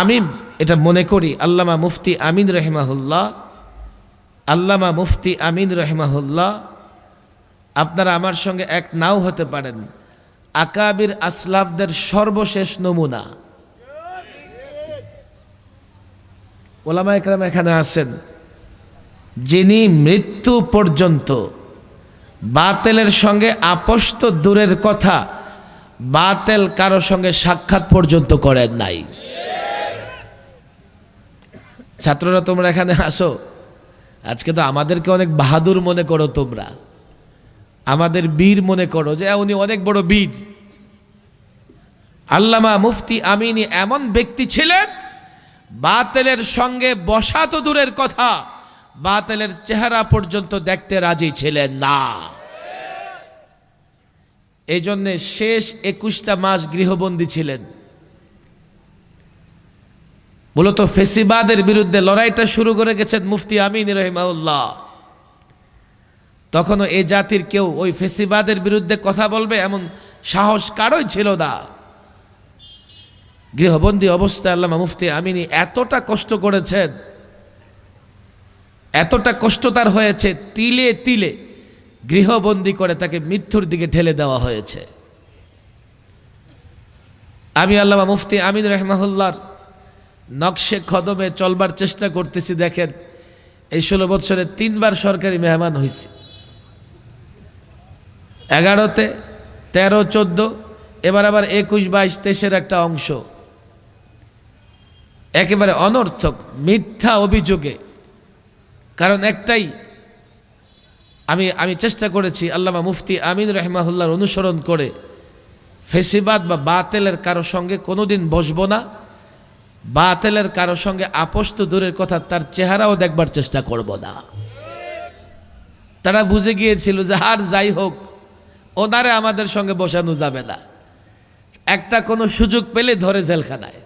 আমি এটা মনে করি, আল্লামা মুফতি আমিন রহিমাহুল্লাহ, আল্লামা মুফতি আমিন রহিমাহুল্লাহ, আপনারা আমার সঙ্গে এক নাও হতে পারেন। আকাবির আসলাফদের সর্বশেষ নমুনা। ওলামা একরাম এখানে আছেন। যিনি মৃত্যু পর্যন্ত বাতেলের সঙ্গে আপোষ তো দূরের কথা বাতেল কারও সঙ্গে সাক্ষাৎ পর্যন্ত করেন নাই। ছাত্ররা তোমরা এখানে আসো। আজকে তো আমাদেরকে অনেক বাহাদুর মনে করো তোমরা। আমাদের বীর মনে করো যে উনি অনেক বড় বীর। আল্লামা মুফতি আমিনী এমন ব্যক্তি ছিলেন, বাতেলের সঙ্গে বসা তো দূরের কথা, বাতেলের চেহারা পর্যন্ত দেখতে রাজি ছিলেন না। এই জন্যে শেষ একুশটা মাস গৃহবন্দী ছিলেন। মূলত ফেসিবাদের বিরুদ্ধে লড়াইটা শুরু করে গেছেন মুফতি আমিন রহিমাউল্লাহ তখনও এই জাতির কেউ ওই ফেসিবাদের বিরুদ্ধে কথা বলবে এমন সাহস কারোই ছিল না। গৃহবন্দী অবস্থায় আল্লামা মুফতি আমিনী এতটা কষ্ট করেছেন, এতটা কষ্ট তার হয়েছে, তিলে তিলে গৃহবন্দী করে তাকে মৃত্যুর দিকে ঠেলে দেওয়া হয়েছে। আমি আল্লামা মুফতি আমিন রহমাহুল্লার নকশে খদমে চলবার চেষ্টা করতেছি, দেখেন, এই ষোলো বৎসরে তিনবার সরকারি মেহমান হয়েছি এগারোতে, তেরো, চোদ্দ, এবার আবার একুশ, বাইশ, তেইশের একটা অংশ। একেবারে অনর্থক, মিথ্যা অভিযোগে। কারণ একটাই, আমি আমি চেষ্টা করেছি আল্লামা মুফতি আমিন রহমাহুল্লার অনুসরণ করে, ফেসিবাদ বা বাতেলের কারও সঙ্গে কোনোদিন বসবো না। বাতেলের কারোর সঙ্গে আপোষ তো দূরের কথা, তার চেহারাও দেখবার চেষ্টা করব না। তারা বুঝে গিয়েছিল যে আর যাই হোক, ওনারে আমাদের সঙ্গে বসানো যাবে না। একটা কোনো সুযোগ পেলে ধরে জেলখানায়।